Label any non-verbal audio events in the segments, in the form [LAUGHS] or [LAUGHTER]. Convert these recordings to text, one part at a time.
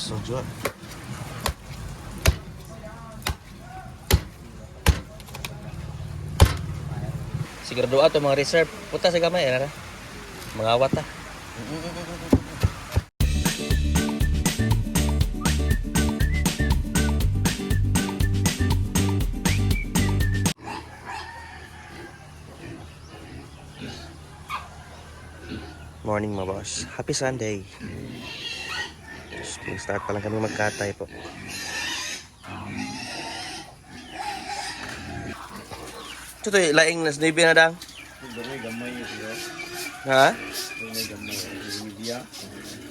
Sojua. Siguro doa to mga reserve. Puta sa gamay ara. Mga awat ta. Morning mga boss. Happy Sunday. Spring start pa lang kami magkatay po. Ito to, laing nas nibi na dang. Ha?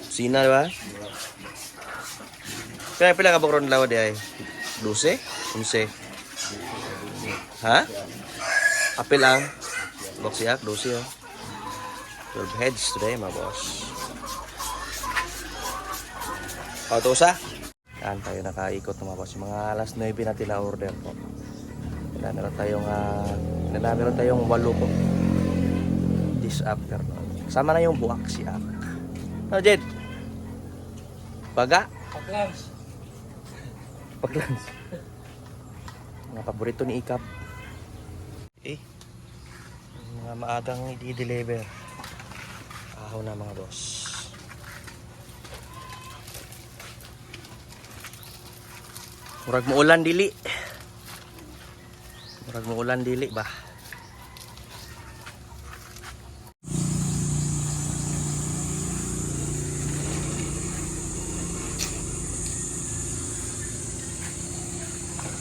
Sina, di ba? Kaya pila ka bakron lawa di ay? 12? 11? Ha? Apil ang? Boxiak, 12 oh. 12 heads today, mga boss. Pautusa? Yan tayo nakaikot mga boss. Mga alas 9 natin na order po. Wala meron tayong, uh, wala meron tayong walo po. This afternoon. Kasama na yung buwak siya. Ano, Jed? Baga? Paklams. Paglans. Mga paborito ni Ikap. Eh. Mga maagang i-deliver. Ahaw na mga boss. Murag mo ulan dili. Murag mo ulan dili ba?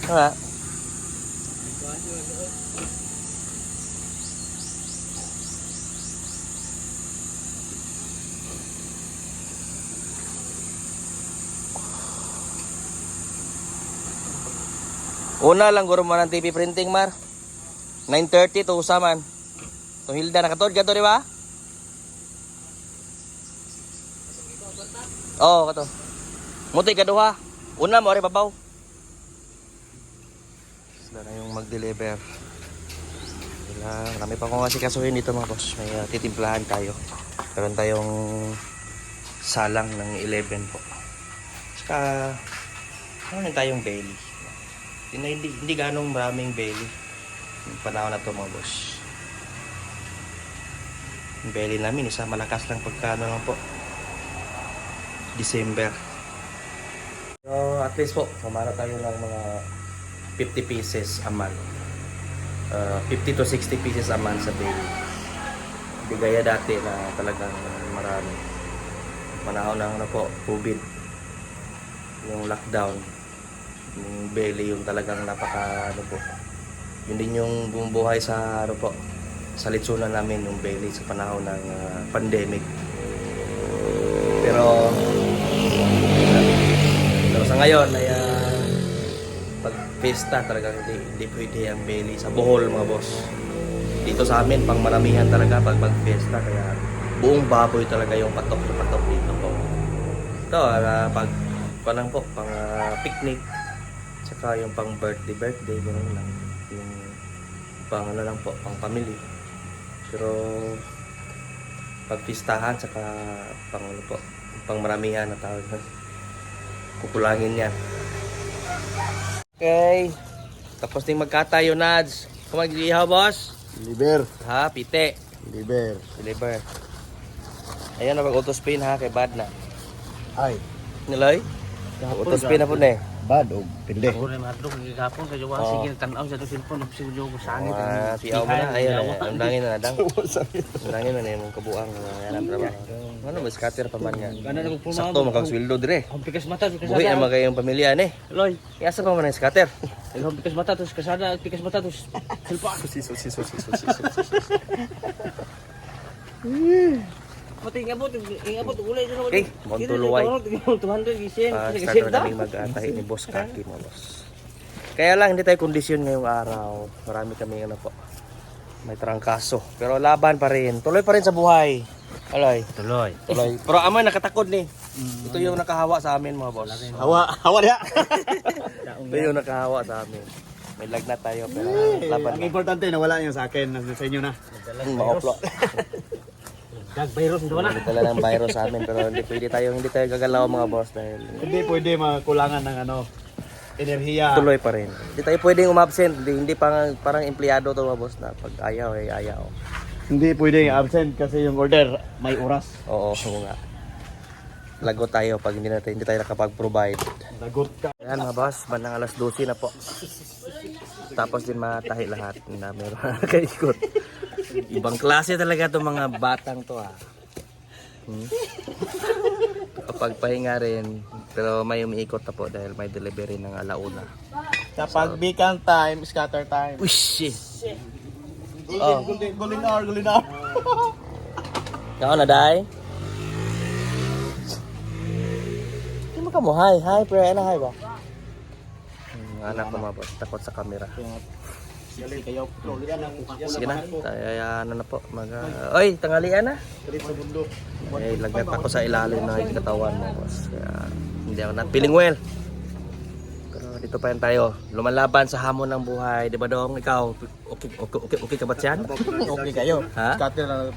Ha? Una lang guro mo ng TV printing mar. 9:30 to usaman. To Hilda nakatod ka to di ba? Oh, kato. Muti ka duha. Una mo rin babaw. Sila na yung mag-deliver. Sila, marami pa akong kasi kasuhin dito mga boss. May uh, titimplahan tayo. Meron tayong salang ng 11 po. Tsaka, meron tayong belly. Hindi, hindi, hindi ganong maraming belly. Yung panahon na to mga boss. Yung belly namin, isa malakas lang pagka ano lang po. December. So, at least po, kumara tayo ng mga 50 pieces a month. Uh, 50 to 60 pieces a month sa belly. Hindi gaya dati na talagang marami. Panahon ng ano po, COVID. Yung lockdown. Yung belly yung talagang napaka ano po. Yun din yung bumubuhay sa ano po, sa litsunan namin yung belly sa panahon ng uh, pandemic. Pero pero sa ngayon ay uh, pag pesta talagang hindi, hindi pwede ang belly sa Bohol mga boss. Dito sa amin pang maramihan talaga pag mag pesta kaya buong baboy talaga yung patok na patok dito po. Ito uh, pag pa lang po pang ah, picnic tsaka yung pang birthday birthday ganun lang. Yung pang ano lang po pang family. Pero pag pistahan tsaka pang ano po pang maramihan na tawag kukulangin yan. Okay. Tapos din magkatayo nads. Kung mag-ihaw boss. Liber. ha pite. Liber. deliver. Ayan na pag auto spin ha kay bad na Ay. niloy? Auto spin na po na eh Bad o pinde. Ako rin madlok gigapon sa jowa Oo. sige tanaw sa cellphone ug sige jowa sa angit. Ah, siyaw mo na. Ayun, ang dangin na nadang. [LAUGHS] Ang dangin na yung kabuang uh, yan ang trabaho. Ano ba, scatter pa man nga. Na. Sakto, makang sweldo dire. Ang pikas mata pikas Buhi na mata. mga kayong pamilya ni. Loy, Iasa pa man ang scatter. ang pikas mata tos kasada pikas mata tos silpa. Siso, siso, siso, siso. Pati ngabot ngabot ulay sa Okay, Montuluway. 200 gisen. Uh, Sige start na da. naming mag-atahin ni Boss Kaki mo, boss. Kaya lang, hindi tayo kondisyon ngayong araw. Marami kami ano po. May trangkaso. Pero laban pa rin. Tuloy pa rin sa buhay. Aloy. Tuloy. Tuloy. Pero amoy nakatakod ni. Ito yung nakahawa sa amin mga boss. Hawa, hawa dia. Ito yung nakahawa sa amin. May lagnat tayo pero laban Ang na. importante na wala niyo sa akin, nasa sa inyo na. Hmm, maoplo. [LAUGHS] Gag virus doon na. Talaga ng virus sa amin pero hindi pwede tayo hindi tayo gagalaw mga boss dahil Hindi pwede makulangan ng ano, enerhiya. tuloy pa rin. Hindi tayo pwedeng umabsent, hindi, hindi parang, parang empleyado to mga boss na pag ayaw ay ayaw. Hindi pwede absent kasi yung order may oras. Oo, oo nga. Lagot tayo pag hindi natin hindi tayo nakapag-provide. Lagot ka. Ayan mga boss, bandang alas 12 na po. Tapos din matahi lahat na meron [LAUGHS] nakaikot. Ibang klase talaga itong mga batang to ha. Hmm? Kapag pahinga rin, pero may umiikot na po dahil may delivery ng alauna. Kapag beacon time, scatter time. Uy, shit! Oh. Golden, golden hour, golden hour. Ako na, [LAUGHS] Day? Hindi mo ka mo, hi, hi, pre, ano, hi ba? Anak ko mga boss, takot sa camera. Sige kayo. Sige na, tayo ano na po. Mag, uh, oy, tanghalian na. Mundo. Eh, lagnat ako sa ilalim ng katawan mo. Kaya hindi ako na feeling well. Pero dito pa rin tayo. Lumalaban sa hamon ng buhay. Di ba dong? Ikaw, okay, okay, okay, okay ka ba dyan? Okay kayo. Ha? Na.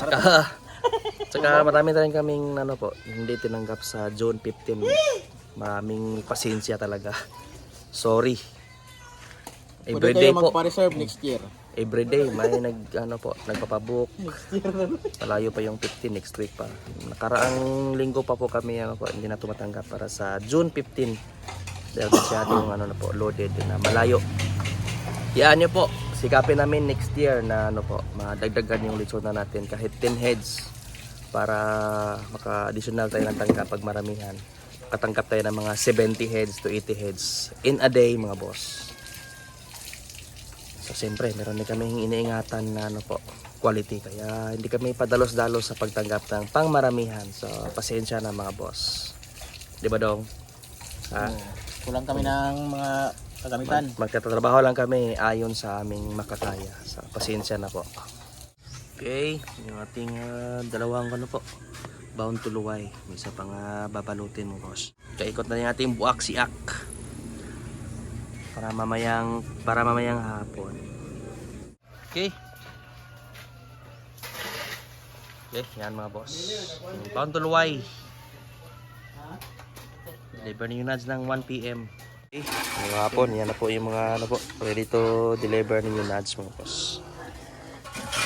Tsaka, tsaka marami tayong kaming ano po, hindi tinanggap sa June 15. Maraming pasensya talaga. Sorry. Everyday po. magpa-reserve next year. Everyday may nag ano po, nagpapabook. [LAUGHS] Malayo pa yung 15 next week pa. Nakaraang linggo pa po kami ano po, hindi na tumatanggap para sa June 15. Dahil masyadong ano na po, loaded na malayo. Yan nyo po, sikapin namin next year na ano po, madagdagan yung lechon na natin kahit 10 heads para maka-additional tayo ng tanggap pag maramihan. Katanggap tayo ng mga 70 heads to 80 heads in a day mga boss. So siyempre, meron din kaming iniingatan na ano po, quality. Kaya hindi kami padalos-dalos sa pagtanggap ng pangmaramihan. So pasensya na mga boss. Di ba dong? Ha? Kulang kami ng mga kagamitan. Magtatrabaho lang kami ayon sa aming makakaya. So pasensya na po. Okay, yung ating ah, dalawang ano po, bound to luway. May isa pang ah, babalutin mo boss. Kaikot na yung ating buak siak. Para mamayang, para mamayang hapon. Okay. Okay, yan mga boss. Yung bound to luway. Deliver ni Yunads ng 1pm. Okay, mga hapon, yan na po yung mga ano po, ready to deliver ni Yunads mga boss.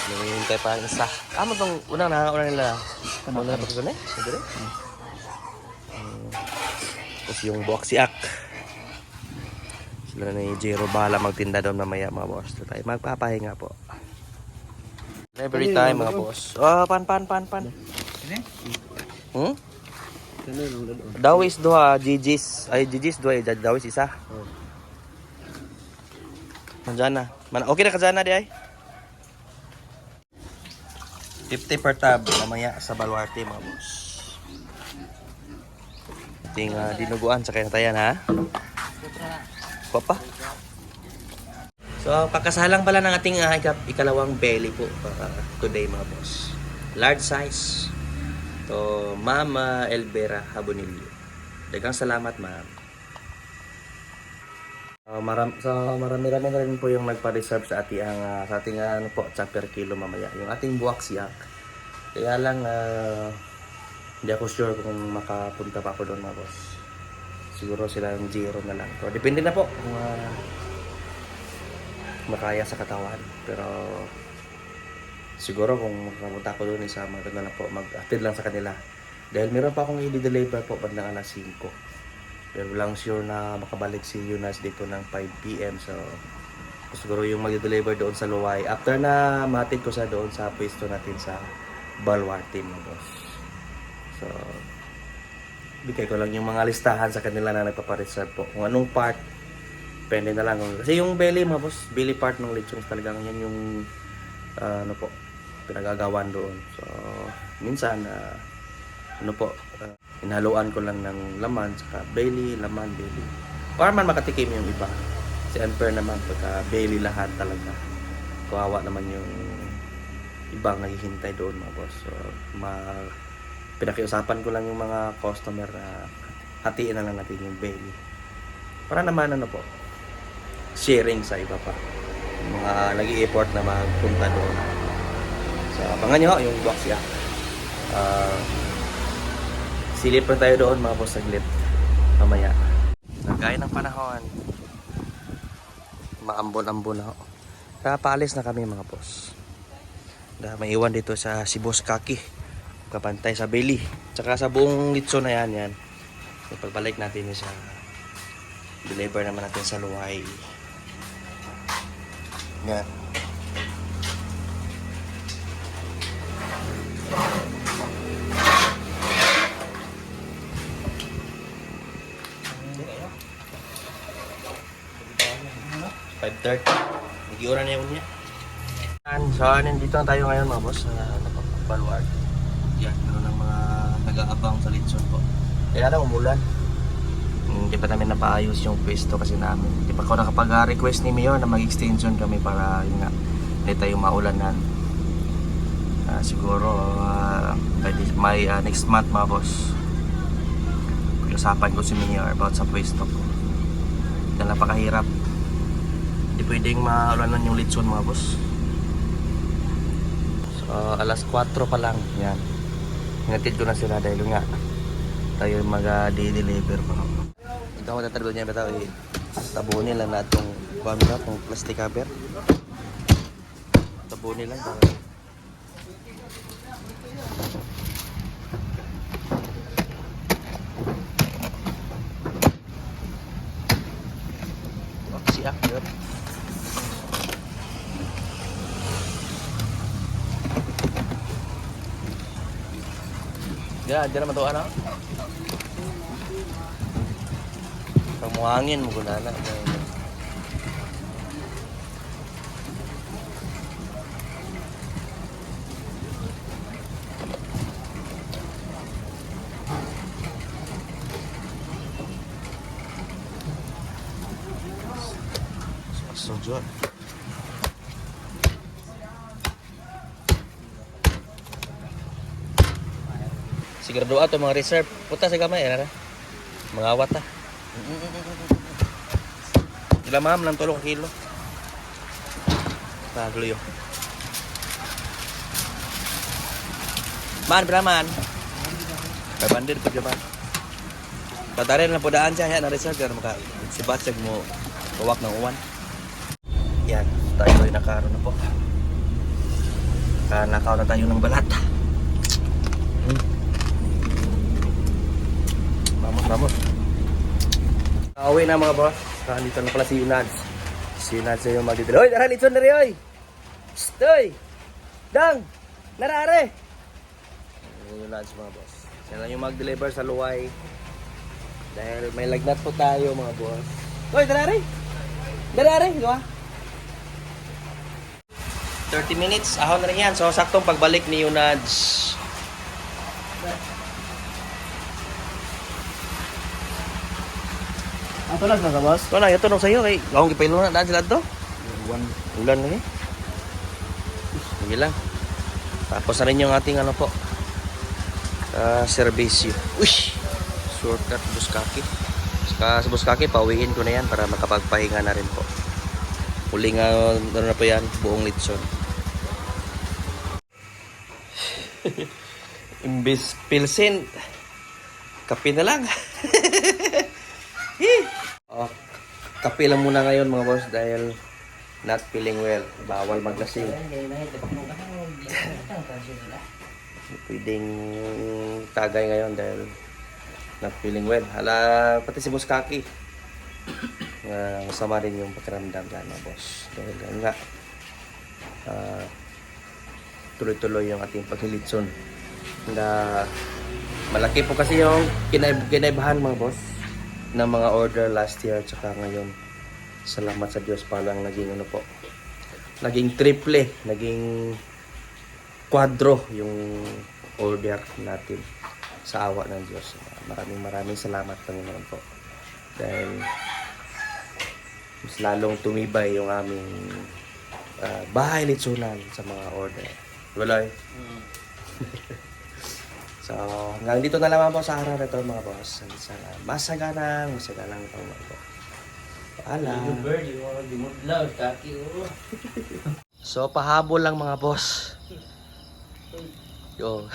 Nangihintay pa ang isa. Ah, mo tong unang nakakauna nila. Una na pa eh? Sige. Tapos yung siak. Sila ni Jero bahala magtinda doon mamaya mga boss. Doon tayo magpapahinga po. Delivery time mga boss. Oh, pan pan pan pan. Hmm? Dawis duha, Gigis. Ay, Gigis duha, eh, Dawis isa. Nandiyan na. Man, okay na ka dyan na di ay? 50 per tab mamaya sa Baluarte mga boss. Ating uh, dinuguan sa kinatayan ha. Papa. So, kakasalang pala ng ating uh, ika- ikalawang belly po para today mga boss. Large size. To Mama Elvera Habonillo. Dagang salamat ma'am. Uh, maram so marami-rami na rin po yung nagpa-reserve sa ating ah, sa ating ah, ano po chopper kilo mamaya yung ating buwak siyak kaya lang ah, hindi ako sure kung makapunta pa ako doon mga boss. Siguro sila yung zero na lang. So depende na po kung ah, makaya sa katawan. Pero siguro kung makapunta ako doon isa maganda na po mag-attend lang sa kanila. Dahil meron pa akong i-deliver po bandang alas 5 pero lang sure na makabalik si Yunas dito ng 5pm so siguro yung mag-deliver doon sa Luway after na matid ko sa doon sa pwesto natin sa Balwarte mga boss. So bigay ko lang yung mga listahan sa kanila na nagpapareserve po. Kung anong part depende na lang. Kasi yung belly mga boss belly part ng lechon talagang yan yung ah, ano po pinagagawan doon. So minsan ah, ano po Inhaluan ko lang ng laman, saka belly, laman, belly. Para man makatikim yung iba. Si unfair naman pagka belly lahat talaga. Kawawa naman yung ibang naghihintay doon mga boss. So, ma pinakiusapan ko lang yung mga customer na hatiin na lang natin yung belly. Para naman ano po, sharing sa iba pa. mga nag effort na magpunta doon. So, abangan nyo yung box ya. Ah, silip pa tayo doon mga boss saglit. Mamaya. Nagkaya ng panahon. Maambon-ambon na ako. Kaya paalis na kami mga boss. Dahil may iwan dito sa si Boss Kaki. Kapantay sa Beli. Tsaka sa buong litso na yan yan. So, pagbalik natin sa deliver naman natin sa Luwai. Yan. Five thirty. Nag-iura na yun niya. So, nandito na tayo ngayon mga boss sa Napakbaluard. Yan, meron ng mga nag-aabang sa Litson po. Kaya lang umulan. Hindi pa namin napaayos yung pwesto kasi namin. Hindi pa ako nakapag-request ni Mayor na mag-extension kami para yun nga, hindi tayo maulanan. Ah, siguro ah, by ah, next month mga boss. Pag-usapan ko si Mayor about sa pwesto ko. Dahil napakahirap. Hindi pwedeng maulanan yung litson mga boss. So, alas 4 pa lang. Yan. Hinatid ko na sila dahil nga tayo mag-deliver pa. Ito ako tatargo niya bitaw eh. Tabunin lang na itong kuwan ba, itong plastic cover. Tabunin lang. Para... Oh, siyak yun. Diyan, diyan naman to ano? Pamuhangin mo guna na. Sojot. Siguro doa to mga reserve. Puta sa gamay, ara. Mga awat ta. Ila ma'am lang tulong kilo. Paglo yo. Man, braman. Kay bandir ko jaman. Patarin na po daan siya, na reserve, pero maka, mo, kawak ng uwan. Yan, tayo ay nakaroon na po. Nakaw na tayo ng balat. Hmm. Vamos, vamos. Pauwi na mga boss. Ah, dito na pala si Unads. Si Unads ay yung magdidala. Hoy, tara, litson na rin, hoy! Psst, hoy! Dang! Narare! Yung Unads mga boss. Siya yung mag-deliver sa Luway. Dahil may lagnat po tayo mga boss. Hoy, tara rin! Narare, di ba? 30 minutes, ahon na rin yan. So, saktong pagbalik ni Unads. Ang tulas na sa boss? Ito na, ito nung sa'yo. Kay, akong kipilo na daan sila ito. One. Ulan lagi. Sige lang. Tapos na rin yung ating ano po. Uh, servisyo. Uy! Shortcut Buskaki. Sa Buskaki, pauwiin ko na yan para makapagpahinga na rin po. Huling uh, ano na po yan, buong litson. [LAUGHS] Imbis pilsin, kape na lang. [LAUGHS] oh, kape lang muna ngayon mga boss dahil not feeling well. Bawal maglasing. [LAUGHS] Pwedeng tagay ngayon dahil not feeling well. Hala, pati si Boss Kaki. Uh, masama rin yung pakiramdam yan, mga boss. Dahil nga, ah, tuloy-tuloy yung ating paghilitson. Na malaki po kasi yung kinaib kinaibahan mga boss ng mga order last year tsaka ngayon. Salamat sa Diyos palang naging ano po. Naging triple, naging quadro yung order natin sa awa ng Diyos. Maraming maraming salamat Panginoon po. Dahil mas lalong tumibay yung aming ah, bahay litsunan sa mga order. Wala [LAUGHS] So, hanggang dito na lamang po sa araw na ito mga boss. Sana masaganang, masaganang ito mga po. Paalam. yung oh. [LAUGHS] So, pahabol lang mga boss. Yo.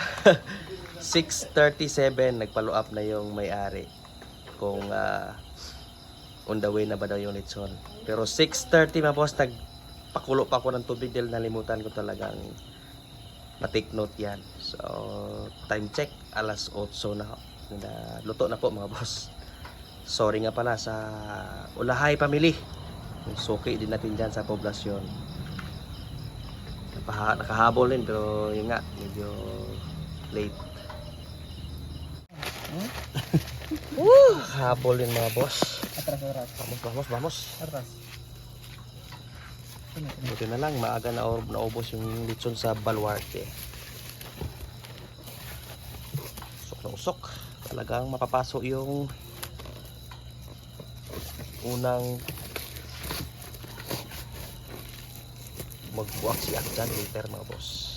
[LAUGHS] 6.37, nagpalo up na yung may-ari. Kung ah, on the way na ba daw yung lechon. Pero 6.30 mga boss, nagpakulo pa ako ng tubig dahil nalimutan ko talagang na-take note yan. So, time check, alas 8 na, na luto na po mga boss. Sorry nga pala sa Ulahay Family. Suki din natin dyan sa poblasyon. Napaha, nakahabol din pero yun nga, medyo late. [LAUGHS] Woo! Habol din mga boss. Atras, atras. Vamos, vamos, vamos. Atras. Buti na lang, maaga na naubos yung lechon sa Baluarte. Usok na usok. Talagang mapapasok yung unang magbuwak si Akjan later mga boss.